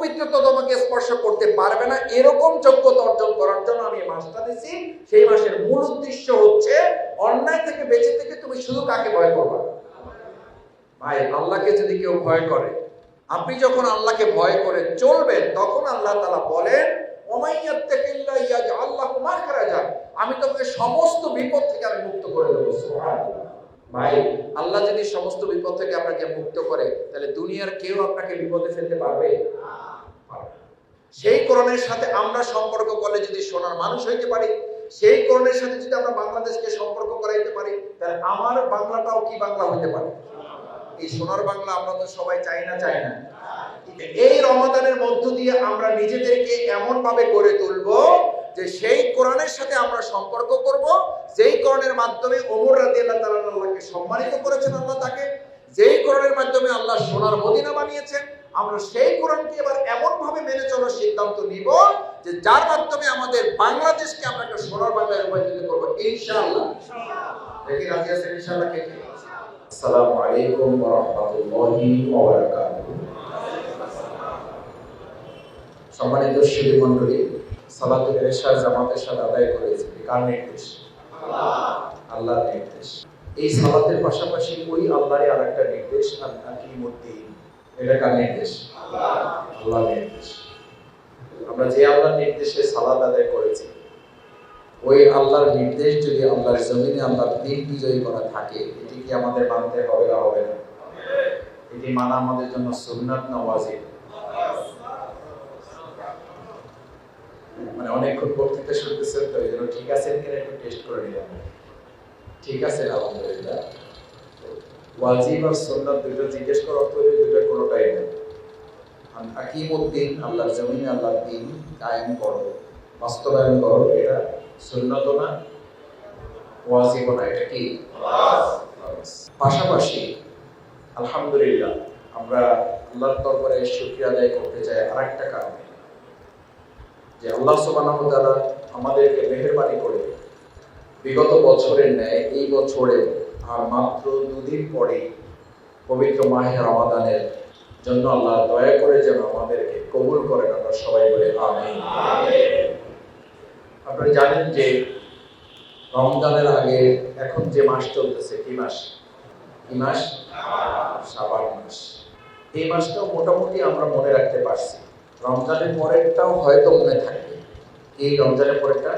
অপবিত্রতা তোমাকে স্পর্শ করতে পারবে না। এরকম যোগ্যতা অর্জন করার জন্য আমি মাসটা দিচ্ছি। সেই মাসের মূল উদ্দেশ্য হচ্ছে অন্যায় থেকে বেঁচে থেকে তুমি শুধু কাকে ভয় করবা? ভাই, আল্লাহকে যদি কেউ ভয় করে, আপনি যখন আল্লাহকে ভয় করে চলবেন, তখন আল্লাহ তালা বলেন ওমাইয়াত্তাকিল্লাহ ইয়াজআল্লাহু মাখরাজা আমি তোমাকে সমস্ত বিপদ থেকে আমি মুক্ত করে দেবো ভাই, আল্লাহ যদি সমস্ত বিপদ থেকে আপনাকে মুক্ত করে, তাহলে দুনিয়ার কেউ আপনাকে বিপদে ফেলতে পারবে? সেই কোরআনের সাথে আমরা সম্পর্ক করলে যদি সোনার মানুষ হইতে পারি, সেই কোরআনের সাথে যদি আমরা বাংলাদেশকে সম্পর্ক করাইতে পারি, তাহলে আমার বাংলাটাও কি বাংলা হইতে পারে? এই সোনার বাংলা আমরা তো সবাই চাই না চাই না। এই রমাদানের মধ্য দিয়ে আমরা নিজেদেরকে এমন ভাবে গড়ে তুলবো যে সেই কোরআনের সাথে আমরা সম্পর্ক করব, যেই কোরআনের মাধ্যমে ওমর রাদিয়াল্লাহু তাআলা আল্লাহকে সম্মানিত করেছেন আল্লাহ তাকে, যেই কোরআনের মাধ্যমে আল্লাহ সোনার মদিনা বানিয়েছেন, আমরা সেই কোরআনকে এবার এমন ভাবে মেনে চলার সিদ্ধান্ত নিব যে যার মাধ্যমে আমাদের বাংলাদেশকে আমরা একটা সোনার বাংলায় রূপান্তরিত করব। ইনশাআল্লাহ। রাজি সম্মানিত শিল্পী মন্ডলী সালাতুল ইশার জামাতের সাথে আদায় করেছে। কার নির্দেশ? আল্লাহর নির্দেশ। এই সালাতের পাশাপাশি ওই আল্লাহরই আরেকটা নির্দেশ আর এটা কার নির্দেশ? আল্লাহর নির্দেশ। আমরা যে আল্লাহর নির্দেশে সালাত আদায় করেছি, ওই আল্লাহর নির্দেশ যদি আল্লাহর জমিনে আল্লাহর দিন বিজয়ী করা থাকে, এটি কি আমাদের মানতে হবে না হবে না? এটি মানা আমাদের জন্য সুন্নাত না ওয়াজিব মানে অনেকক্ষণ বক্তৃতা শুনতেছেন তো এই জন্য ঠিক আছে কিনা একটু টেস্ট করে নিলাম। ঠিক আছে, আলহামদুলিল্লাহ। ওয়াজিব আর সুন্নাত দুটো জিজ্ঞেস দুটো আল্লাহর জমিনে আল্লাহর দিন কায়েম করো। বাস্তবায়ন করো, এটা সুন্নত না, ওয়াজিব না, এটা কি? পাশাপাশি, আলহামদুলিল্লাহ, আমরা আল্লাহর দরবারে শুকরিয়া আদায় করতে চাই আরেকটা কারণে। যে আল্লাহ সুবহানাহু ওয়া তাআলা আমাদেরকে মেহেরবানি করে বিগত বছরের ন্যায় এই বছরে আর মাত্র দুদিন পরে পবিত্র মাহে রমাদানের জন্য আল্লাহ দয়া করে যেন আমাদেরকে কবুল করেন আমরা সবাই বলে আমিন। আপনারা জানেন যে রমজানের আগে এখন যে মাস চলতেছে কি মাস? কি মাস? সাবান মাস। এই মাসটাও মোটামুটি আমরা মনে রাখতে পারছি। রমজানের পরেরটাও হয়তো মনে থাকবে এই রমজানের পরেরটা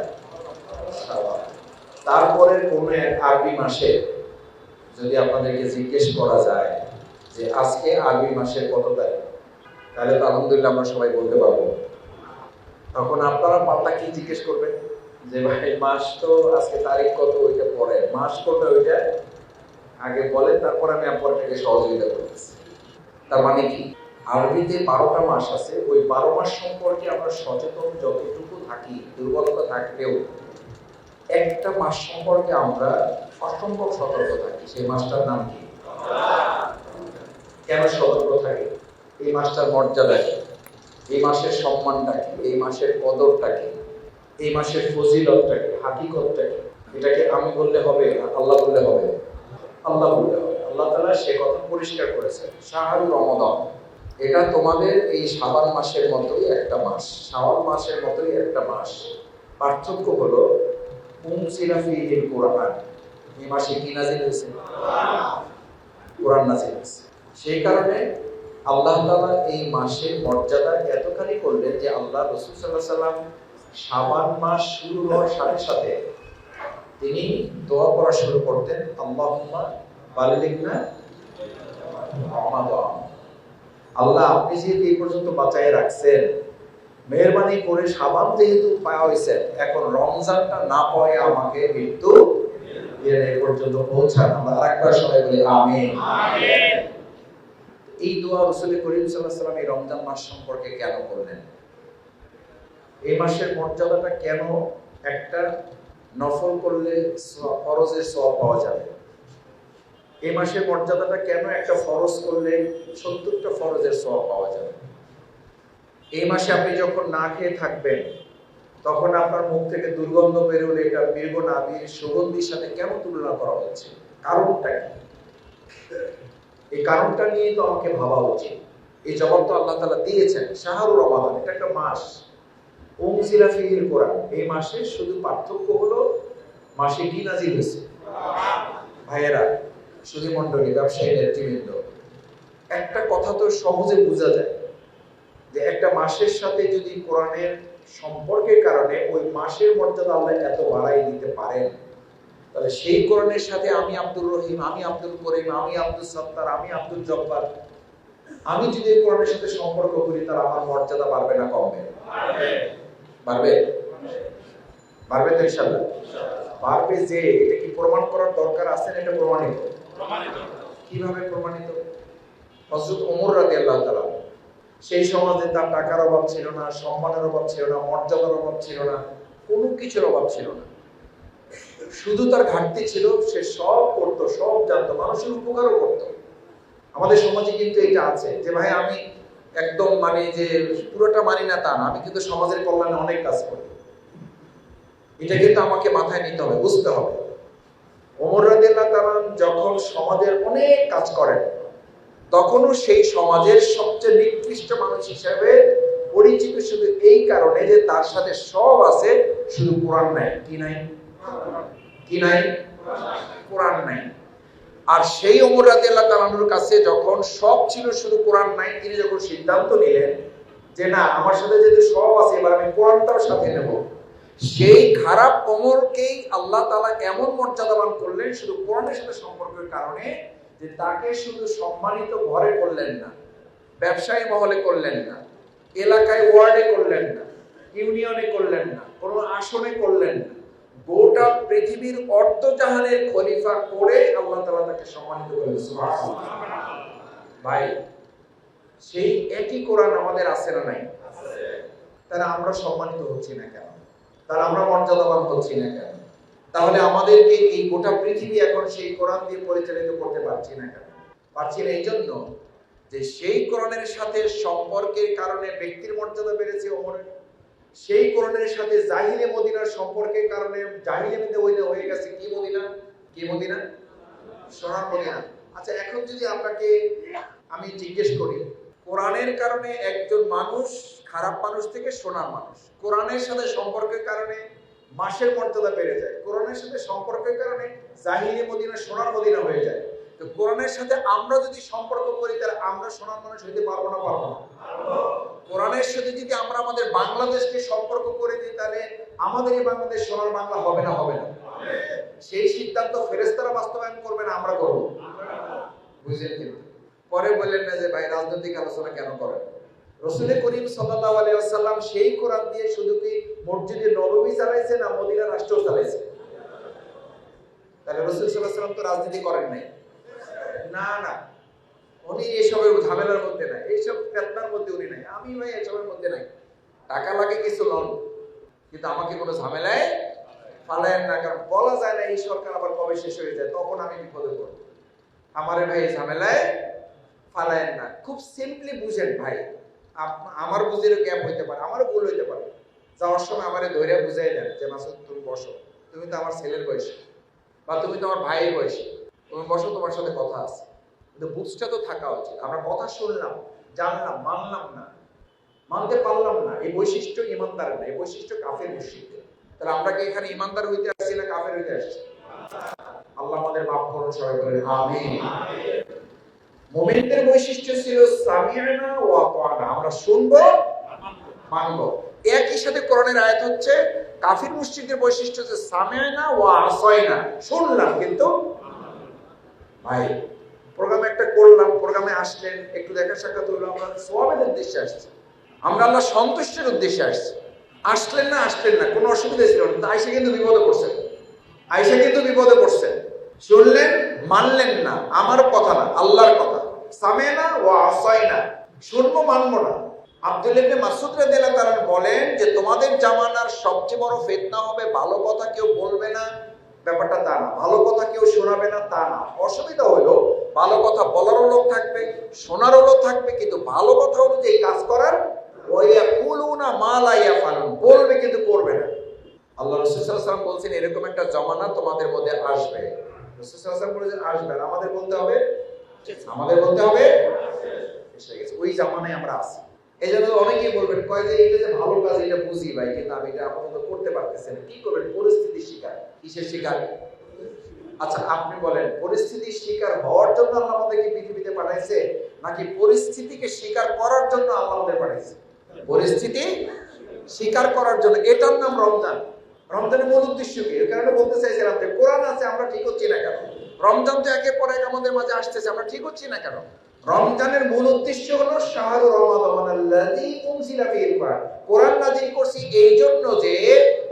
তারপরে কোন এক আরবি মাসে যদি আপনাদেরকে জিজ্ঞেস করা যায় যে আজকে আরবি মাসের কত তারিখ? তাহলে তো আলহামদুলিল্লাহ আমরা সবাই বলতে পারব। তখন আপনারা পাল্টা কি জিজ্ঞেস করবেন? যে ভাই, মাস তো আজকে তারিখ কত, ওইটা পরে। মাস কোনটা, ওইটা আগে বলে তারপর আমি আপনাকে সহযোগিতা করতেছি। তার মানে কি? আরবিতে বারোটা মাস আছে, ওই বারো মাস সম্পর্কে আমরা সচেতন যতটুকু থাকি, দুর্বলতা থাকলেও, একটা মাস সম্পর্কে আমরা অসম্ভব সতর্ক থাকি। সেই মাসটার নাম কি? কেন সতর্ক থাকে? এই মাসটার মর্যাদা কি? এই মাসের সম্মানটা কি? এই মাসের কদরটা কি? এই মাসের ফজিলতটা কি? হাকিকতটা কি? এটাকে আমি বললে হবে না, আল্লাহ বললে হবে আল্লাহ বললে হবে আল্লাহ তালা সে কথা পরিষ্কার করেছেন। শাহরুর রমাদান। এটা তোমাদের এই সাবান মাসের মতোই একটা মাস। শাওয়াল মাসের মতোই একটা মাস। পার্থক্য হলো উনসিলা ফিহিল কোরআন। সেই কারণে আল্লাহ তাআলা এই মাসের মর্যাদা এতখানি করলেন যে আল্লাহ রসুল সাল্লাহ সাল্লাম শাবান মাস শুরু হওয়ার সাথে সাথে তিনি দোয়া করা শুরু করতেন, আল্লাহুম্মা বাল্লিগনা রমাদান। আল্লাহ আপনি যেহেতু এই পর্যন্ত বাঁচাই রাখছেন মেহরবানি করে সাবান যেহেতু পাওয়া হয়েছে এখন রমজানটা না পাওয়ায় আমাকে মৃত্যু এই পর্যন্ত পৌঁছান। আমরা আরেকবার সবাই বলি আমিন। এই দোয়া রসুল করিম সাল্লাহ এই রমজান মাস সম্পর্কে কেন করলেন? এই মাসের মর্যাদাটা কেন একটা নফল করলে ফরজের সওয়াব পাওয়া যাবে? এই মাসের মর্যাদাটা কেন একটা ফরজ করলে সত্তরটা ফরজের সব পাওয়া যাবে? এই মাসে আপনি যখন না খেয়ে থাকবেন, তখন আপনার মুখ থেকে দুর্গন্ধ বেরোলে এটা মৃগ নাবির সুগন্ধির সাথে কেন তুলনা করা হচ্ছে? কারণটা কি? এই কারণটা নিয়ে তো আমাকে ভাবা উচিত। এই জবাব তো আল্লাহ তালা দিয়েছেন, শাহরুর রমাদান, এটা একটা মাস। উনজিলা ফিহিল কোরআন এই মাসে শুধু পার্থক্য হলো মাসে কি নাজিল হয়েছে? ভাইয়েরা শুধু মন্ডলী ব্যবসায়ী নেতৃবৃন্দ একটা কথা তো সহজে বোঝা যায় যে একটা মাসের সাথে যদি কোরআনের সম্পর্কের কারণে ওই মাসের মর্যাদা আল্লাহ এত বাড়াই দিতে পারেন, তাহলে সেই কোরআনের সাথে আমি আব্দুর রহিম, আমি আব্দুল করিম, আমি আব্দুল সত্তার, আমি আব্দুল জব্বার, আমি যদি এই কোরআনের সাথে সম্পর্ক করি, তাহলে আমার মর্যাদা বাড়বে না কমবে? বাড়বে? বাড়বে তো ইনশাল্লাহ পারবে যে, এটা কি প্রমাণ করার দরকার আছে না এটা প্রমাণিত? কীভাবে প্রমাণিত? হযরত ওমর রাদিয়াল্লাহু তাআলা সেই সমাজে তার টাকার অভাব ছিল না, সম্মানের অভাব ছিল না, মর্যাদার অভাব ছিল না, কোনো কিছুর অভাব ছিল না। শুধু তার ঘাটতি ছিল, সে সব করতো, সব জানতো, মানুষের উপকারও করতো। আমাদের সমাজে কিন্তু এটা আছে যে, ভাই, আমি একদম মানে যে, পুরোটা মানি না তা না, আমি কিন্তু সমাজের কল্যাণে অনেক কাজ করি। এটা কিন্তু আমাকে মাথায় নিতে হবে, বুঝতে হবে। ওমর তাআলা যখন সমাজের অনেক কাজ করেন, তখনও সেই সমাজের সবচেয়ে নিকৃষ্ট মানুষ হিসেবে পরিচিত শুধু এই কারণে যে তার সাথে সব আছে, শুধু কোরআন নাই। কি নাই? কি নাই? কোরআন নাই। আর সেই ওমর রাদিয়াল্লাহু তাআলার কাছে যখন সব ছিল শুধু কোরআন নাই, তিনি যখন সিদ্ধান্ত নিলেন যে না, আমার সাথে যদি সব আছে, এবার আমি কোরআনটাও সাথে নেব সেই খারাপ ওমরকেই আল্লাহ তালা এমন মর্যাদাবান করলেন শুধু কোরআনের সাথে সম্পর্কের কারণে যে তাকে শুধু সম্মানিত ঘরে করলেন না ব্যবসায়ী মহলে করলেন না এলাকায় ওয়ার্ডে করলেন না ইউনিয়নে করলেন না কোনো আসনে করলেন না গোটা পৃথিবীর অর্ধজাহানের খলিফা করে আল্লাহ তালা তাকে সম্মানিত করলেন। ভাই সেই একই কোরআন আমাদের আছে না নাই? তাহলে আমরা সম্মানিত হচ্ছি না কেন? তাহলে আমরা মর্যাদাবান হচ্ছি না কেন? তাহলে আমাদেরকে এই গোটা পৃথিবী এখন সেই কোরআন দিয়ে পরিচালিত করতে পারছি না কেন? পারছি না এই জন্য যে সেই কোরআনের সাথে সম্পর্কের কারণে ব্যক্তির মর্যাদা বেড়েছে ওমরের সেই কোরআনের সাথে জাহিলে মদিনার সম্পর্কের কারণে জাহিলে হইলে হয়ে গেছে কি মদিনা? কি মদিনা? সোনার মদিনা। আচ্ছা এখন যদি আপনাকে আমি জিজ্ঞেস করি কোরআনের কারণে একজন মানুষ খারাপ মানুষ থেকে সোনার মানুষ। কোরআনের সাথে সম্পর্কের কারণে মাসের মর্যাদা বেড়ে যায়। কোরআনের সাথে সম্পর্কের কারণে জাহিলি মদিনা সোনার মদিনা হয়ে যায়। তো কোরআনের সাথে আমরা যদি সম্পর্ক করি, তাহলে আমরা সোনার মানুষ হইতে পারব না পারব না? কোরআনের সাথে যদি আমরা আমাদের বাংলাদেশকে সম্পর্ক করে দিই, তাহলে আমাদের এই বাংলাদেশ সোনার বাংলা হবে না হবে না? সেই সিদ্ধান্ত ফেরেস্তারা বাস্তবায়ন করবে না, আমরা করব। বুঝলেন কিন্তু পরে বললেন না যে, ভাই, রাজনৈতিক আলোচনা কেন করেন? রসুল করিম সাল্লাল্লাহু আলাইহি ওয়াসাল্লাম সেই কোরআন দিয়ে শুধু কি মসজিদে নববী চালাইছে না মদিনা রাষ্ট্র চালাইছে? তাহলে রসুল সাল্লাল্লাহু তো রাজনীতি করেন নাই। না না। উনি এসবের ঝামেলার মধ্যে নাই। এইসব ফেতনার মধ্যে উনি নাই। আমি ভাই, এসবের মধ্যে নাই। টাকা লাগে কিছু লন, কিন্তু আমাকে কোনো ঝামেলায় ফালায়েন না, কারণ বলা যায় না এই সরকার আবার কবে শেষ হয়ে যায়, তখন আমি বিপদে পড়ব। আমারে ভাই, এই ঝামেলায় ফালায়েন না। খুব সিম্পলি বুঝেন, ভাই আমার বুঝিরও গ্যাপ হইতে পারে, আমারও ভুল হইতে পারে। যাওয়ার সময় আমারে ধরে বুঝাই দেন যে, মাসুদ, তুমি বসো। তুমি তো আমার ছেলের বয়সী। বা তুমি তো আমার ভাইয়ের বয়সী। তুমি বসো, তোমার সাথে কথা আছে। কিন্তু বুঝটা তো থাকা উচিত। আমরা কথা শুনলাম, জানলাম, মানলাম না। মানতে পারলাম না। এই বৈশিষ্ট্য ইমানদারের না, এই বৈশিষ্ট্য কাফের মুশরিকদের। তাহলে আমরা কি এখানে ইমানদার হইতে আসছি না কাফের হইতে আসছি? আল্লাহ আমাদের মাফ করুন, সবাই বলেন, আমিন। মুমিনদের বৈশিষ্ট্য ছিল সামিয়ানা ওয়া আতানা। আমরা শুনব, মানবো। একই সাথে কোরআনের আয়াত হচ্ছে, কাফির মুশরিকদের বৈশিষ্ট্য হচ্ছে সামিয়ানা ওয়া আসাইনা। শুনলাম কিন্তু, ভাই, প্রোগ্রামে একটা করলাম, প্রোগ্রামে আসলেন, একটু দেখা সাক্ষাৎ হলো, আমরা সোয়াবের উদ্দেশ্যে আসছি। আমরা আল্লাহ সন্তুষ্টের উদ্দেশ্যে আসছি। আসলেন না আসলেন না, কোনো অসুবিধা ছিল না। আইসা কিন্তু বিপদে পড়ছেন আইসা কিন্তু বিপদে পড়ছেন শুনলেন, মানলেন না, আমার কথা না, আল্লাহর কথা। সামেনা ও আসাইনা। শুনব মানবো না। আব্দুল ইবনে মাসুদ রাদিয়াল্লাহু তাআলা বলেন যে, তোমাদের জামানার সবচেয়ে বড় ফিতনা হবে ভালো কথা কেউ বলবে না। ব্যাপারটা তা না। ভালো কথা কেউ শোনাবে না, তা না। অসুবিধা হলো ভালো কথা বলারও লোক থাকবে, শোনারও লোক থাকবে, কিন্তু ভালো কথা অনুযায়ী কাজ করার বলবে কিন্তু করবে না। আল্লাহ রাসূল সাল্লাল্লাহু আলাইহি ওয়াসাল্লাম বলছেন, এরকম একটা জমানা তোমাদের মধ্যে আসবে। রাসূল সাল্লাল্লাহু আলাইহি ওয়াসাল্লাম বলেছেন, আসবে আমাদের বলতে হবে আমাদের বলতে হবে হয়ে গেছে। ওই জামানায় আমরা আছি। এই জন্য অনেকেই বলবেন, কয় যে এটা যে ভালো কাজ, এটা বুঝি ভাই কিন্তু আমি এটা আপাতত করতে পারতেছি না কি করবেন? শিকার। কিসের শিকার? আচ্ছা আপনি বলেন শিকার হওয়ার জন্য আল্লাহ আমাদেরকে পৃথিবীতে পাঠাইছে, নাকি পরিস্থিতিকে স্বীকার করার জন্য আল্লাহ আমাদের পাঠাইছে? পরিস্থিতি স্বীকার করার জন্য। এটার নাম রমজান। রমজানের মূল উদ্দেশ্য কি? কারণে বলতে চাইছিলাম যে, কোরআন আছে, আমরা ঠিক হচ্ছি না কেন? রমজান তো একে পর এক আমাদের মাঝে আসতেছে, আমরা ঠিক হচ্ছি না কেন? রমজানের মূল উদ্দেশ্য হলো শাহরু কোরআন। নাযিল করছি এই জন্য যে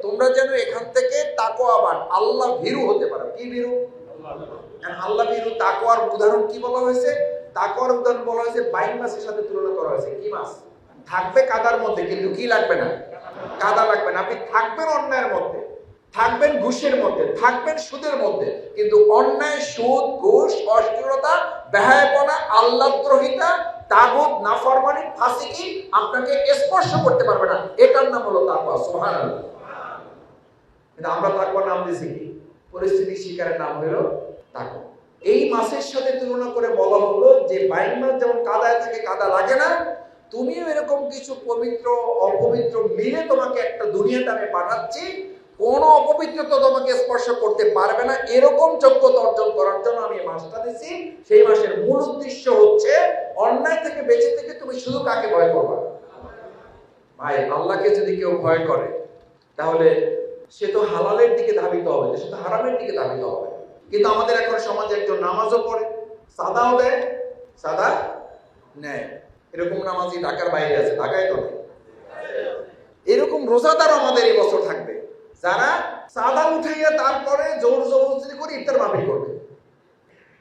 তোমরা যেন এখান থেকে তাকওয়াবান আল্লাহ ভীরু হতে পারো। কি ভীরু? আল্লাহ ভীরু? তাকওয়ার উদাহরণ কি বলা হয়েছে? তাকওয়ার উদাহরণ বলা হয়েছে বাইন মাসের সাথে তুলনা করা হয়েছে। কি মাস থাকবে কাদার মধ্যে, কিন্তু কি লাগবে না? কাদা লাগবে না। আপনি থাকবেন অন্যায়ের মধ্যে। থাকবেন ঘুষের মধ্যে, থাকবেন সুদের মধ্যে। কিন্তু অন্যায়, সুদ, ঘুষ অশ্লীলতা ব্যয়াপনা আল্লাদ্রোহিতা, তাগুত, নাফরমানি, ফাসিকি আপনাকে স্পর্শ করতে পারবে না। এটার নাম হলো তাকওয়া, সুবহানাল্লাহ। কিন্তু আমরা তাকওয়ার নাম দিয়েছি কি? পরিস্থিতির শিকারের নাম হলো তাকওয়া। এই মাসের সাথে তুলনা করে বলা হলো যে বাইন মাস যেমন কাদায় থাকে, কাদা লাগে না, তুমিও এরকম কিছু পবিত্র, অপবিত্র মিলে তোমাকে একটা দুনিয়াতে আমি পাঠাচ্ছি কোন অপবিত্রতা তোমাকে স্পর্শ করতে পারবে না। এরকম যোগ্যতা অর্জন করার জন্য আমি মাসটা দিছি। সেই মাসের মূল উদ্দেশ্য হচ্ছে অন্যায় থেকে বেঁচে থেকে তুমি শুধু কাকে ভয় করবা? ভাই, আল্লাহকে যদি কেউ ভয় করে, তাহলে সে তো হালালের দিকে ধাবিত হবে, সে তো হারামের দিকে ধাবিত হবে। কিন্তু আমাদের এখন সমাজে একজন নামাজও পড়ে, সাদাও দেয়, সাদা নেয়। এরকম নামাজি ঢাকার বাইরে আছে, ঢাকায় তো এরকম রোজাদার আমাদের এই বছর যারা সাদা উঠাইয়া তারপরে জোর জবরদস্তি করে ইফতার মাহফিল করবে।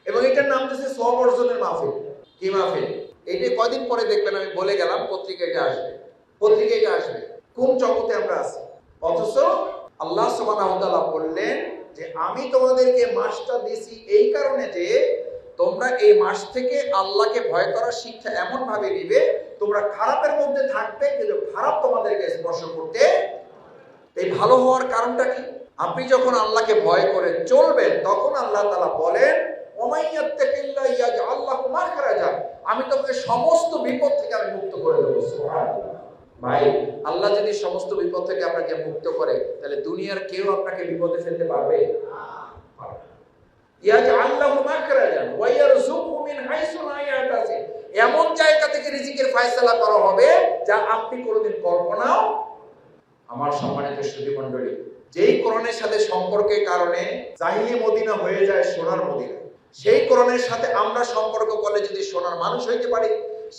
এবং এটার নাম দিচ্ছে সব অর্জনের মাহফিল। কি মাহফিল? এইটা কয়দিন পরে দেখবেন আমি বলে গেলাম পত্রিকায় এটা আসবে। পত্রিকায় এটা আসবে। কোন জগতে আমরা আছি? অথচ আল্লাহ তাআলা বললেন যে, আমি তোমাদেরকে মাসটা দিছি এই কারণে যে, তোমরা এই মাস থেকে আল্লাহকে ভয় করার শিক্ষা এমন ভাবে নিবে, তোমরা খারাপের মধ্যে থাকবে, কিন্তু খারাপ তোমাদেরকে স্পর্শ করতে এই ভালো হওয়ার কারণটা কি? আপনি যখন আল্লাহকে ভয় করে চলবেন, তখন আল্লাহ তালা বলেন আমি তোমাকে সমস্ত বিপদ থেকে আমি মুক্ত করে দেবো ভাই, আল্লাহ যদি সমস্ত বিপদ থেকে আপনাকে মুক্ত করে, তাহলে দুনিয়ার কেউ আপনাকে বিপদে ফেলতে পারবে? মিন এমন জায়গা থেকে রিজিকের ফয়সালা করা হবে যা আপনি কোনোদিন কল্পনাও আমার সম্মানিত সুধী মণ্ডলী, যেই কোরআনের সাথে সম্পর্কের কারণে জাহিলি মদিনা হয়ে যায় সোনার মদিনা, সেই কোরআনের সাথে আমরা সম্পর্ক করলে যদি সোনার মানুষ হইতে পারি,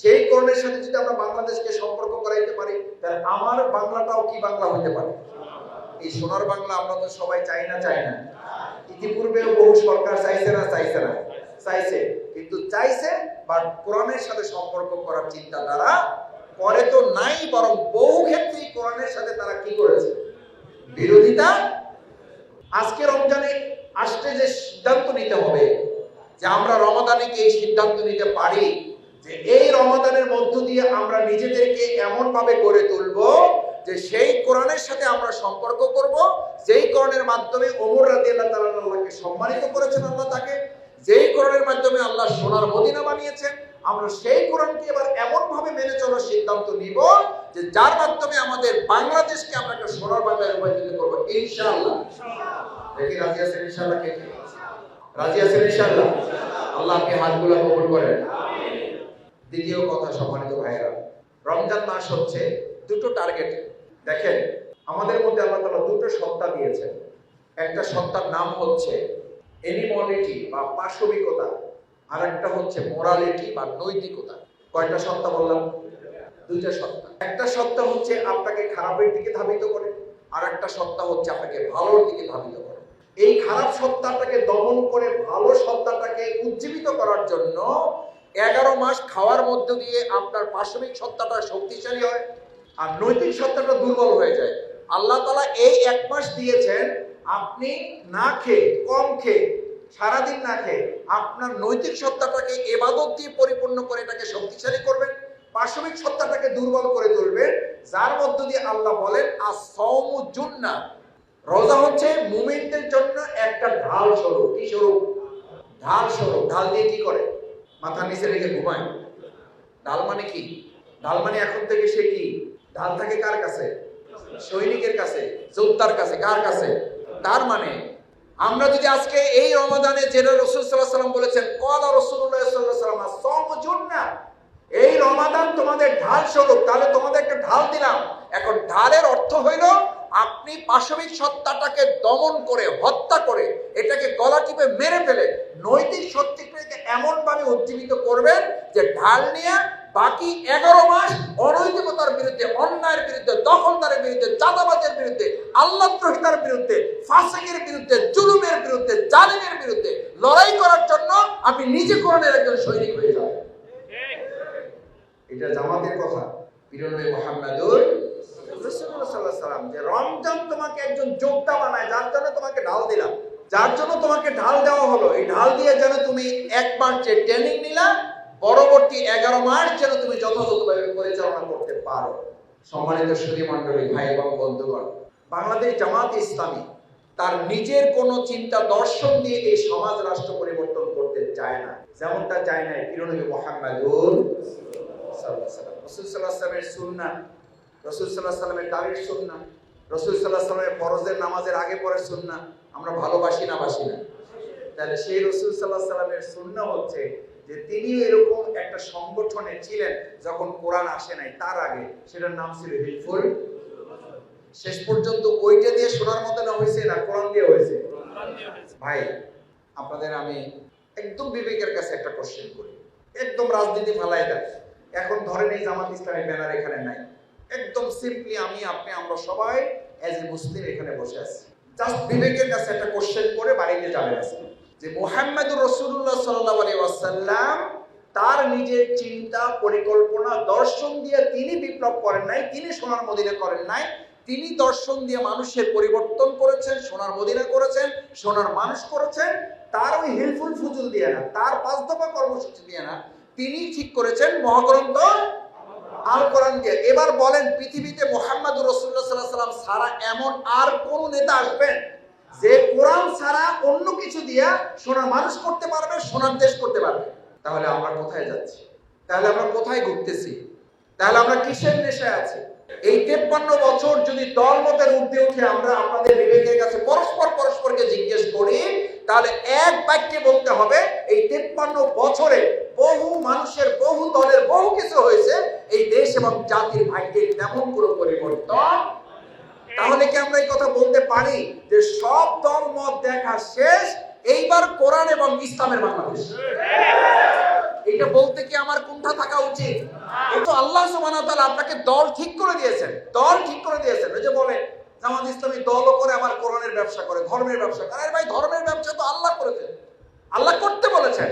সেই কোরআনের সাথে যদি আমরা বাংলাদেশকে সম্পর্ক করাইতে পারি, তাহলে আমার বাংলাটাও কি বাংলা হইতে পারে? এই সোনার বাংলা আমরা তো সবাই চাই না চাই না। ইতিপূর্বেও বহু সরকার চাইছে না চাইছে না। চাইছে, কিন্তু চাইছে, বা কোরআনের সাথে সম্পর্ক করার চিন্তা চিন্তাধারা করে তো নাই, বরং বহু ক্ষেত্রেই কোরআনের সাথে তারা কি করেছে? বিরোধিতা? আজকে রমজানে আসতে যে সিদ্ধান্ত নিতে হবে, যে আমরা রমাদানে কি এই সিদ্ধান্ত নিতে পারি, যে এই রমাদানের মধ্য দিয়ে আমরা নিজেদেরকে এমন ভাবে গড়ে তুলব, যে সেই কোরআনের সাথে আমরা সম্পর্ক করব, যেই কোরআনের মাধ্যমে ওমর রাদিয়াল্লাহু তাআলা আল্লাহকে সম্মানিত করেছেন আল্লাহ তাকে, যেই কোরআনের মাধ্যমে আল্লাহ সোনার মদিনা বানিয়েছেন। আমরা সেই কোরআনকে এবার এমন ভাবে মেনে চলার সিদ্ধান্ত নিব যে যার মাধ্যমে আমাদের বাংলাদেশকে আমরা একটা সোনার বাংলায় রূপান্তরিত করব, ইনশাআল্লাহ। দেখি আল্লাহ আপনি হাতগুলো কবুল করেন। দ্বিতীয় কথা, সম্মানিত ভাইরা রমজান মাস হচ্ছে দুটো টার্গেট। দেখেন, আমাদের মধ্যে আল্লাহ তাআলা দুটো সত্তা দিয়েছেন। একটা সত্তার নাম হচ্ছে এনিমলিটি বা পাশবিকতা আর একটা হচ্ছে মোরালিটি বা নৈতিকতা। কয়টা সত্তা বললাম? দুইটা সত্তা। একটা সত্তা হচ্ছে আপনাকে খারাপের দিকে ধাবিত করে আর একটা সত্তা হচ্ছে আপনাকে ভালোর দিকে ধাবিত করে। এই খারাপ সত্তাটাকে দমন করে ভালো সত্তাটাকে উজ্জীবিত করার জন্য এগারো মাস খাওয়ার মধ্য দিয়ে আপনার পাশবিক সত্তাটা শক্তিশালী হয় আর নৈতিক সত্তাটা দুর্বল হয়ে যায়। আল্লাহ তালা এই এক মাস দিয়েছেন, আপনি না খেয়ে, কম খেয়ে সারাদিন না খেয়ে আপনার নৈতিক সত্তাটাকে এবাদত দিয়ে পরিপূর্ণ করে এটাকে শক্তিশালী করবেন পাশবিক সত্তাটাকে দুর্বল করে তুলবেন, যার মধ্য দিয়ে আল্লাহ বলেন আর সৌমু জুন্না। রোজা হচ্ছে মুমিনদের জন্য একটা ঢাল স্বরূপ। কি স্বরূপ? ঢাল স্বরূপ। ঢাল দিয়ে কি করে? মাথা নিচে রেখে ঘুমায়। ঢাল মানে কি? ঢাল মানে এখন থেকে সে কি? ঢাল থাকে কার কাছে? সৈনিকের কাছে। যোদ্ধার কাছে। কার কাছে? তার মানে আমরা যদি আজকে এই রমাদানে যেটা রসুল বলেছেন, কলা রসুল্লাহ সাল্লাহ সাল্লাম না এই রমাদান তোমাদের ঢাল স্বরূপ, তাহলে তোমাদের একটা ঢাল দিলাম। এখন ঢালের অর্থ হইল, আপনি পাশবিক সত্তাটাকে দমন করে, হত্যা করে, এটাকে গলা টিপে মেরে ফেলে। নৈতিক শক্তিকে এমন ভাবে উজ্জীবিত করবেন যে ঢাল নিয়ে বাকি এগারো মাস অনৈতিকতার বিরুদ্ধে, অন্যায়ের বিরুদ্ধে, দখলদারের বিরুদ্ধে, চাঁদাবাজের বিরুদ্ধে, আল্লাহ দ্রোহিতার বিরুদ্ধে, ফাসেকের বিরুদ্ধে, জুলুমের বিরুদ্ধে, জালিমের বিরুদ্ধে লড়াই করার জন্য আপনি নিজে কোরআনের একজন সৈনিক হয়ে যাবেন এটা জামাতের কথা। পিরনবী মোহাম্মদুর সাল্লাম যে রমজান তোমাকে একজন যোদ্ধা বানায়, যার জন্য তোমাকে ঢাল দিলাম। যার জন্য তোমাকে ঢাল দেওয়া হলো, এই ঢাল দিয়ে যেন তুমি একবার যে ট্রেনিং নিলা পরবর্তী এগারো মাস যেন তুমি যথাযথভাবে পরিচালনা করতে পারো। সম্মানিত সুধী মণ্ডলী, ভাই এবং বন্ধুগণ, বাংলাদেশ জামাত ইসলামী তার নিজের কোনো চিন্তা দর্শন দিয়ে এই সমাজ রাষ্ট্র পরিবর্তন করতে চায় না। যেমনটা চায় না পিরনবী মোহাম্মদুর রসুল সাল্লাহ সাল্লামের সুন্না, রসুল সাল্লাহ সাল্লামের দাঁড়ের সুন্না, রসুল সাল্লাহ সাল্লামের ফরজের নামাজের আগে পরে সুন্না, আমরা ভালোবাসি না, বাসি না। তাহলে সেই রসুল সাল্লাহ সাল্লামের সুন্না হচ্ছে যে তিনিও এরকম একটা সংগঠনে ছিলেন যখন কোরআন আসে নাই, তার আগে সেটার নাম ছিল হিলফুল। শেষ পর্যন্ত ওইটা দিয়ে শোনার মতো না হয়েছে না কোরআন দিয়ে হয়েছে? ভাই, আপনাদের আমি একদম বিবেকের কাছে একটা কোশ্চেন করি। একদম রাজনীতি ফেলাই দেয় এখন ধরেন এই জামাত ইসলামের ব্যানার এখানে নাই। একদম সিম্পলি আমি, আপনি, আমরা সবাই অ্যাজ এ মুসলিম এখানে বসে আছি। জাস্ট বিবেকের কাছে একটা কোশ্চেন করে বাড়িতে যাবেন আজকে। যে মোহাম্মদুর রসুল্লাহ সাল্লাহ আলী ওয়াসাল্লাম, তার নিজের চিন্তা, পরিকল্পনা, দর্শন দিয়ে তিনি বিপ্লব করেন নাই, তিনি সোনার মদিনা করেন নাই, তিনি দর্শন দিয়ে মানুষের পরিবর্তন করেছেন, সোনার মদিনা করেছেন, সোনার মানুষ করেছেন, তার ওই হিলফুল ফুজুল দিয়ে না, তার পাঁচ দফা কর্মসূচি দিয়ে না, তিনি ঠিক করেছেন মহাগ্রন্থ আল কোরআন দিয়ে। এবার বলেন, পৃথিবীতে মোহাম্মদ রসুল্লাহ সাল্লাহ সাল্লাম সারা এমন আর কোন নেতা আসবেন? যে কোরআন ছাড়া অন্য কিছু দিয়া সোনার মানুষ করতে পারবে, সোনার দেশ করতে পারবে। তাহলে আমরা কোথায় যাচ্ছি? তাহলে আমরা কোথায় ঘুরতেছি? তাহলে আমরা কিসের নেশায় আছি? এই তেপ্পান্ন বছর যদি দল মতের ঊর্ধ্বে উঠে আমরা আপনাদের বিবেকের কাছে পরস্পর পরস্পরকে জিজ্ঞেস করি, তাহলে এক বাক্যে বলতে হবে, এই তেপ্পান্ন বছরে বহু মানুষের, বহু দলের বহু কিছু হয়েছে, এই দেশ এবং জাতির ভাগ্যের তেমন কোনো পরিবর্তন তাহলে কি আমরা এই কথা বলতে পারি যে সব দল মত দেখা শেষ? এইবার কোরআন এবং ইসলামের বাংলাদেশ। এটা বলতে কি আমার কোনটা থাকা উচিত? কিন্তু আল্লাহ সুবহানাহু তাআলা আপনাকে দল ঠিক করে দিয়েছেন। দল ঠিক করে দিয়েছেন। ওই যে বলে, জামাত ইসলামী দলও করে আমার কোরআনের ব্যবসা করে, ধর্মের ব্যবসা করে। আরে ভাই, ধর্মের ব্যবসা তো আল্লাহ করেছেন। আল্লাহ করতে বলেছেন।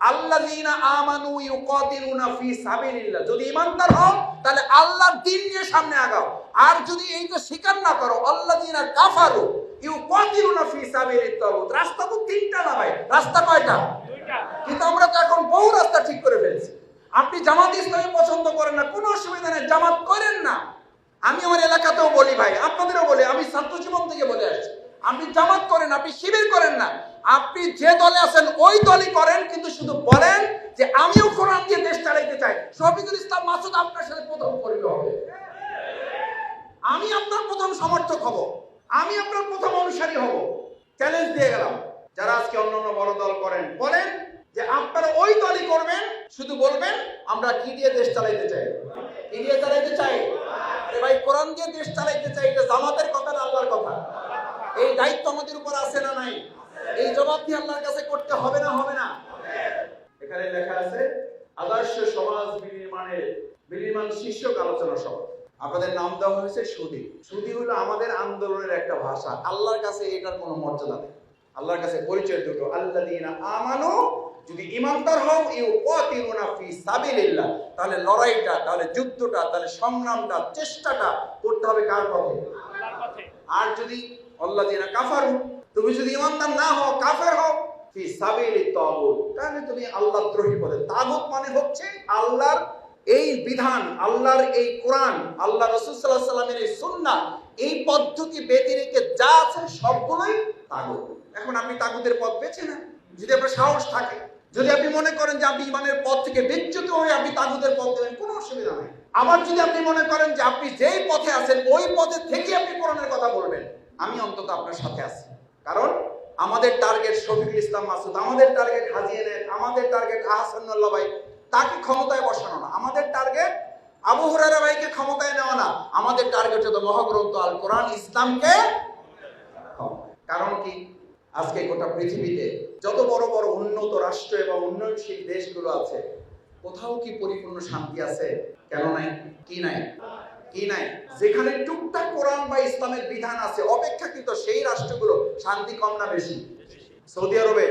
আল্লাযীনা আমানু ইউকাতিলুনা ফি সাবিলিল্লাহ। যদি ঈমানদার হও, তাহলে আল্লাহর দ্বীন নিয়ে সামনে আগাও। আর যদি এই যে স্বীকার না করো আল্লাহ আল্লাযীনা কাফারু ইউকাতিলুনা ফি সাবিলিত তাগুত রাস্তা তো তিনটা না ভাই? রাস্তা কয়টা? কিন্তু আমরা তো এখন বহু রাস্তা ঠিক করে ফেলছি। আপনি জামাত ইসলামী পছন্দ করেন না কোনো অসুবিধা নেই জামাত করেন না। আমি আমার এলাকাতেও বলি ভাই আপনাদেরও বলি আমি ছাত্র জীবন থেকে বলে আসছি। আপনি জামাত করেন আপনি শিবির করেন না। আপনি যে দলে আছেন ওই দলই করেন কিন্তু শুধু বলেন যে আমিও কোরআন দিয়ে দেশ চালাইতে চাই। শফিকুল ইসলাম মাসুদ আপনার সাথে প্রথম করিল হবে। আমি আপনার প্রথম সমর্থক হব। আমি আপনার প্রথম অনুসারী হব। চ্যালেঞ্জ দিয়ে গেলাম। যারা আজকে অন্য অন্য বড় দল করেন, বলেন যে আপনারা ওই দলই করবেন, শুধু বলবেন, আমরা কি দিয়ে দেশ চালাইতে চাই? কি দিয়ে চালাইতে চাই? আরে ভাই, কোরআন দিয়ে দেশ চালাইতে চাই, এটা জামাতের কথা না আল্লাহর কথা? এই দায়িত্ব আমাদের উপর আছে না নাই? এই জবাব দিয়ে আল্লাহর কাছে করতে হবে না হবে না? এখানে লেখা আছে, আদর্শ সমাজ বিনির্মাণের বিনির্মাণ শীর্ষক আলোচনা সভা। আপনাদের নাম দেওয়া হয়েছে সুদী। সুদী হলো আমাদের আন্দোলনের একটা ভাষা। আল্লাহর কাছে এটার কোনো মর্যাদা নেই। আল্লাহর কাছে পরিচয় দুটো। আল্লাযীনা আমানু যদি ইমানদার হও ইউ কাতিলুনা ফি সাবিলিল্লাহ। তাহলে লড়াইটা তাহলে যুদ্ধটা তাহলে সংগ্রামটা চেষ্টাটা করতে হবে কার পথে? আর যদি আল্লাযীনা কাফারু তুমি যদি ইমানদার না হও কাফের হও ফি সাবিলি তাগুত। তাহলে তুমি আল্লাহ দ্রোহী পথে। তাগুত মানে হচ্ছে আল্লাহর এই বিধান আল্লাহর এই কোরআন আল্লাহ রসুল সাল্লাহ সাল্লামের এই সুন্নাহ এই পদ্ধতি রেখে যা আছে সবগুলোই তাগুত। এখন আপনি তাগুতের পথ বেছে না যদি আপনার সাহস থাকে যদি আপনি মনে করেন যে আপনি ইমানের পথ থেকে বিচ্যুত হয়ে আপনি তাগুদের পথ দেবেন কোনো অসুবিধা নাই। আবার যদি আপনি মনে করেন যে আপনি যেই পথে আছেন ওই পথে থেকে আপনি কোরআনের কথা বলবেন আমি অন্তত আপনার সাথে আছি। কারণ আমাদের টার্গেট শফিকুল ইসলাম মাসুদ আমাদের টার্গেট হাজি এনায়েত, আমাদের টার্গেট আহসানুল্লাহ ভাই তাকে ক্ষমতায় বসানো না। আমাদের টার্গেট আবু হুরায়রা ভাইকে ক্ষমতায় নেওয়া না। আমাদের টার্গেট হতো মহাগ্রন্থ আল কোরআন ইসলামকে কারণ কি? আজকে গোটা পৃথিবীতে যত বড় বড় উন্নত রাষ্ট্র এবং উন্নয়নশীল দেশগুলো আছে, কোথাও কি পরিপূর্ণ শান্তি আছে? কেন নাই? কি নাই? কি নাই? যেখানে টুকটাক কোরআন বা ইসলামের বিধান আছে, অপেক্ষাকৃত সেই রাষ্ট্রগুলো শান্তি কম না বেশি? সৌদি আরবে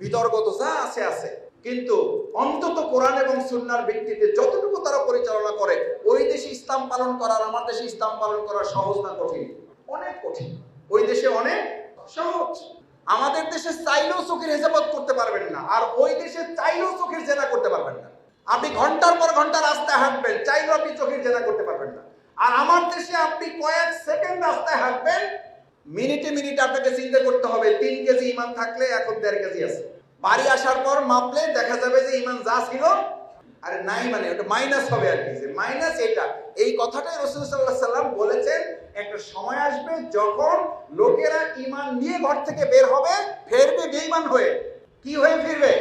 বিতর্ক তো যা আছে আছে। কিন্তু অন্তত কোরআন এবং সুন্নার ভিত্তিতে যতটুকু তারা পরিচালনা করে, ওই দেশে ইসলাম পালন করার, আমার দেশে ইসলাম পালন করা সহজ না কঠিন? অনেক কঠিন। ওই দেশে অনেক সহজ। আমাদের দেশে চাইলেও চোখের হেসাবত করতে পারবেন না, আর ওই দেশে চাইলেও চোখের জেনা করতে পারবেন না। আপনি ঘণ্টার পর ঘণ্টা রাস্তায় হাঁটবেন, চাইলেও আপনি চোখের জেনা করতে পারবেন না। আর আমার দেশে আপনি কয়েক সেকেন্ড রাস্তায় হাঁটবেন, মিনিটে মিনিটে আপনাকে চিন্তা করতে হবে, তিন কেজি ইমান থাকলে এখন দেড় কেজি আছে। বাড়ি আসার পর মাপলে দেখা যাবে যে ইমান যা ছিল, আরে নাই মানে ওটা মাইনাস হবে আর কি, যে মাইনাস এটা। এই কথাটাই রসুল সাল্লাহ সাল্লাম বলেছেন, একটা সময় আসবে যখন লোকেরা ইমান নিয়ে ঘর থেকে বের হবে, ফেরবে বেইমান হয়ে। কি হয়ে ফিরবে?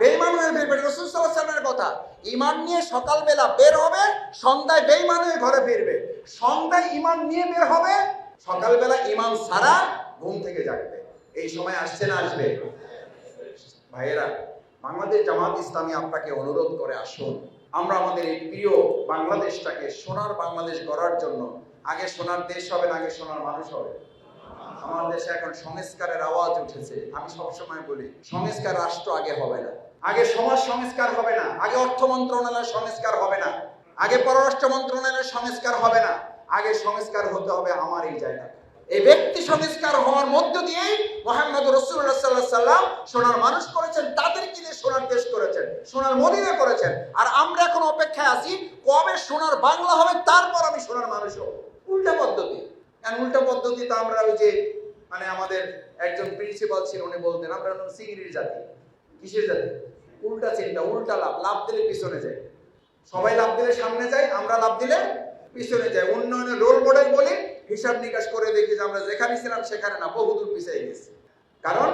বেইমান হয়ে ফিরবে রসুল সাল্লাহ সাল্লামের কথা। ইমান নিয়ে সকালবেলা বের হবে, সন্ধ্যায় বেইমান হয়ে ঘরে ফিরবে। সন্ধ্যায় ইমান নিয়ে বের হবে, সকালবেলা ইমান সারা ঘুম থেকে জাগবে। এই সময় আসছে না, আসবে। ভাইয়েরা, বাংলাদেশ জামাত ইসলামী আপনাকে অনুরোধ করে আসুন। আমরা আমাদের এই প্রিয় বাংলাদেশটাকে সোনার বাংলাদেশ গড়ার জন্য, আগে সোনার দেশ হবে না, আগে সোনার মানুষ হবে। আমার দেশে এখন সংস্কারের আওয়াজ উঠেছে, আমি সবসময় বলি, সংস্কার রাষ্ট্র আগে হবে না। আগে সমাজ সংস্কার হবে না, আগে অর্থ মন্ত্রণালয়ের সংস্কার হবে না, আগে পররাষ্ট্র মন্ত্রণালয়ের সংস্কার হবে না, আগে সংস্কার হতে হবে আমার এই জায়গা এই ব্যক্তি সংস্কার হওয়ার মধ্য দিয়েই মোহাম্মদ রসুল্লাহ সাল্লাহ সাল্লাম সোনার মানুষ করেছেন, তাদেরকে দিয়ে সোনার দেশ করেছেন, সোনার মদিনা করেছেন। আর আমরা এখন অপেক্ষায় আছি, কবে সোনার বাংলা হবে, তারপর আমি সোনার মানুষ হব। উল্টা পদ্ধতি। আর উল্টা পদ্ধতি? তো আমরা ওই যে মানে আমাদের একজন প্রিন্সিপাল ছিল, উনি বলতেন, আমরা সিংড়ির জাতি। কিসের জাতি? উল্টা চিন্তা, উল্টা লাভ। লাভ দিলে পিছনে যায়। সবাই লাভ দিলে সামনে যায়, আমরা লাভ দিলে পিছনে যাই উন্নয়নের রোল মডেল বলি হিসাব নিকাশ করে দেখি যে আমরা যেখানে ছিলাম সেখানে না, বহুদূর পিছিয়ে গেছি। কারণ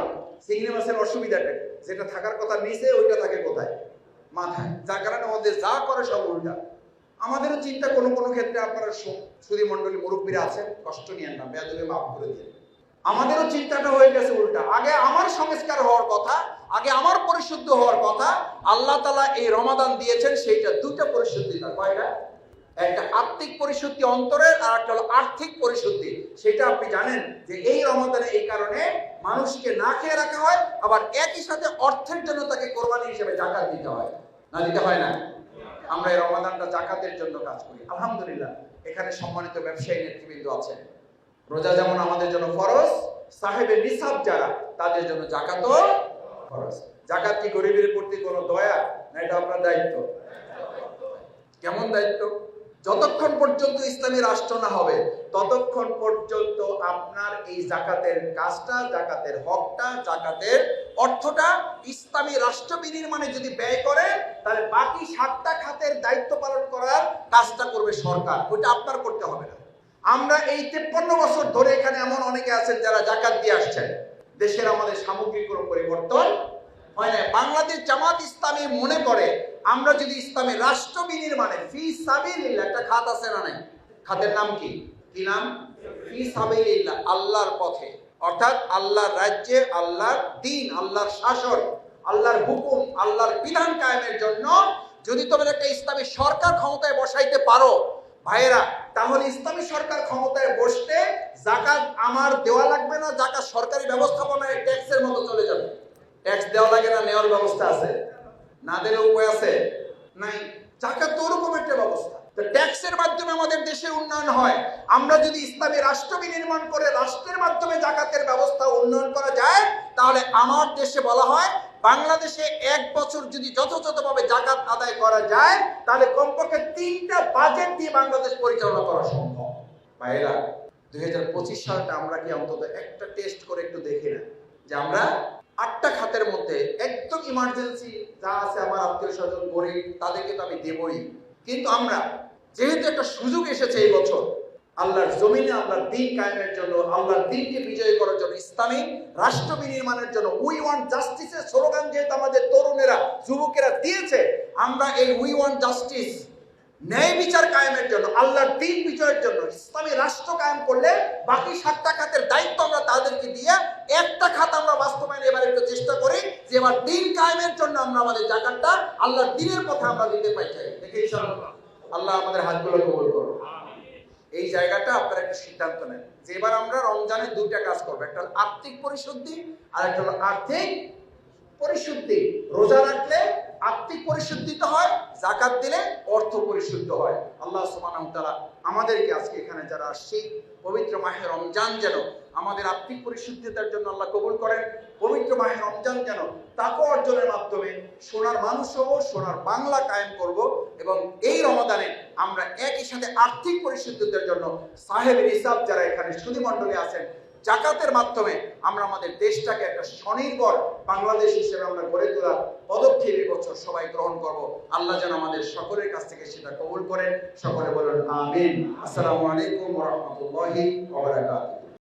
চিংড়ি মাছের অসুবিধাটা যেটা থাকার কথা নিচে, ওইটা থাকে কোথায়? মাথায়। যার কারণে আমাদের যা করে সব উল্টা। আমাদেরও চিন্তা কোনো কোনো ক্ষেত্রে আপনারা সুদী মন্ডলী মুরব্বীরা আছেন, কষ্ট নিয়েন না, বেয়াদবে মাফ করে দিন আমাদেরও চিন্তাটা হয়ে গেছে উল্টা। আগে আমার সংস্কার হওয়ার কথা, আগে আমার পরিশুদ্ধ হওয়ার কথা, আল্লাহ তালা এই রমাদান দিয়েছেন, সেইটা দুটা পরিশুদ্ধিতা কয়টা? একটা আত্মিক পরিশুদ্ধি অন্তরের আর একটা হলো আর্থিক পরিশুদ্ধি। সেটা আপনি জানেন যে এই রমাদানে এই কারণে মানুষকে না খেয়ে রাখা হয়, আবার একই সাথে অর্থের জন্য তাকে কোরবানি হিসেবে জাকাত দিতে হয়। না দিতে হয় না? আমরা এই রমাদানটা জাকাতের জন্য কাজ করি। আলহামদুলিল্লাহ, এখানে সম্মানিত ব্যবসায়ী নেতৃবৃন্দ আছেন। রোজা যেমন আমাদের জন্য ফরজ সাহেবের নিসাব যারা, তাদের জন্য জাকাতও ফরজ। জাকাত কি গরিবের প্রতি কোনো দয়া? না, এটা আপনার দায়িত্ব। কেমন দায়িত্ব? যতক্ষণ পর্যন্ত ইসলামী রাষ্ট্র না হবে, ততক্ষণ পর্যন্ত আপনার এই জাকাতের কাজটা, জাকাতের হকটা, জাকাতের অর্থটা ইসলামী রাষ্ট্র বিনির্মাণে যদি ব্যয় করে, তাহলে বাকি সাতটা খাতের দায়িত্ব পালন করার কাজটা করবে সরকার। ওইটা আপনার করতে হবে না। আমরা এই তেপ্পান্ন বছর ধরে এখানে এমন অনেকে আছেন যারা জাকাত দিয়ে আসছেন। দেশের আমাদের সামগ্রিক কোনো পরিবর্তন হয় না বাংলাদেশ জামাত ইসলামী মনে করে, আমরা যদি ইসলামের রাষ্ট্র বিনির্মাণে ফি সাবিলিল্লাহ একটা খাত আছে না নাই? খাতের নাম কি? কি নাম? ফি সাবিলিল্লাহ, আল্লাহর পথে। অর্থাৎ আল্লাহর রাজ্যে, আল্লাহর দিন, আল্লাহর শাসন, আল্লাহর হুকুম, আল্লাহর বিধান কায়েমের জন্য যদি তোমরা একটা ইসলামী সরকার ক্ষমতায় বসাইতে পারো, ভাইয়েরা, তাহলে ইসলামী সরকার ক্ষমতায় বসতে জাকাত আমার দেওয়া লাগবে না, জাকাত সরকারি ব্যবস্থাপনায় ট্যাক্সের মতো চলে যাবে। ট্যাক্স দেওয়া লাগে না, নেওয়ার ব্যবস্থা আছে। না দিলে উপায় আছে? নাই। জাকাত তো ওরকম একটা ব্যবস্থা। তো ট্যাক্সের মাধ্যমে আমাদের দেশের উন্নয়ন হয়। আমরা যদি ইসলামী রাষ্ট্র বিনির্মাণ করে, রাষ্ট্রের মাধ্যমে জাকাতের ব্যবস্থা উন্নয়ন করা যায়, তাহলে আমার দেশে বলা হয়, বাংলাদেশে এক বছর যদি যথাযথভাবে জাকাত আদায় করা যায়, তাহলে কমপক্ষে তিনটা বাজেট দিয়ে বাংলাদেশ পরিচালনা করা সম্ভব। ভাইরা দুই হাজার পঁচিশ সালটা আমরা কি অন্তত একটা টেস্ট করে একটু দেখি না? যে আমরা আটটা খাতের মধ্যে একদম ইমার্জেন্সি যা আছে আমার আত্মীয় স্বজন, গরিব, তাদেরকে তো আমি দেবই। কিন্তু আমরা, যেহেতু একটা সুযোগ এসেছে এই বছর, আল্লাহর জমিনে, আল্লাহর দিন কায়েমের জন্য, আল্লাহর দিনকে বিজয় করার জন্য ইসলামী রাষ্ট্র বিনির্মাণের জন্য উই ওয়ান্ট জাস্টিসের স্লোগান যেহেতু আমাদের তরুণেরা, যুবকেরা দিয়েছে, আমরা এই উই ওয়ান্ট জাস্টিস ন্যায় বিচার কায়েমের জন্য, আল্লাহর দিন বিজয়ের জন্য ইসলামী রাষ্ট্র কায়েম করলে বাকি সাতটা খাতের দায়িত্ব আমরা তাদেরকে দিয়ে একটা খাত আমরা বাস্তবায়ন এবার একটু চেষ্টা করি যে এবার দিন কায়েমের জন্য আমরা আমাদের জায়গাটা আল্লাহর দিনের পথে আমরা দিতে পাই চাই দেখে আল্লাহ আমাদের হাতগুলো কবুল করো এই জায়গাটা আপনারা একটা সিদ্ধান্ত নেন যে এবার আমরা রমজানের দুইটা কাজ করব, একটা হলো আর্থিক পরিশুদ্ধি আর একটা হলো আর্থিক পরিশুদ্ধি। রোজা রাখলে আর্থিক পরিশুদ্ধিতে হয় জাকাত দিলে অর্থ পরিশুদ্ধ হয়। আল্লাহ সুবহানাহু আমাদেরকে আজকে এখানে যারা আসছি, পবিত্র মাহে রমজান যেন আমাদের আর্থিক পরিশুদ্ধিতার জন্য আল্লাহ কবুল করেন, পবিত্র মাহে রমজান যেন তাকে অর্জনের মাধ্যমে সোনার মানুষ হব, সোনার বাংলা কায়েম করব এবং এই রমাদানে আমরা একই সাথে আর্থিক পরিশুদ্ধিতার জন্য সাহেব নিসাব যারা এখানে সুদী মণ্ডলী আছেন জাকাতের মাধ্যমে আমরা আমাদের দেশটাকে একটা স্বনির্ভর বাংলাদেশ হিসেবে আমরা গড়ে তোলার পদক্ষেপ এবছর সবাই গ্রহণ করব। আল্লাহ যেন আমাদের সকলের কাছ থেকে সেটা কবুল করেন। সকলে বলেন, আমিন। আসসালামু আলাইকুম রাহমাতুল্লাহি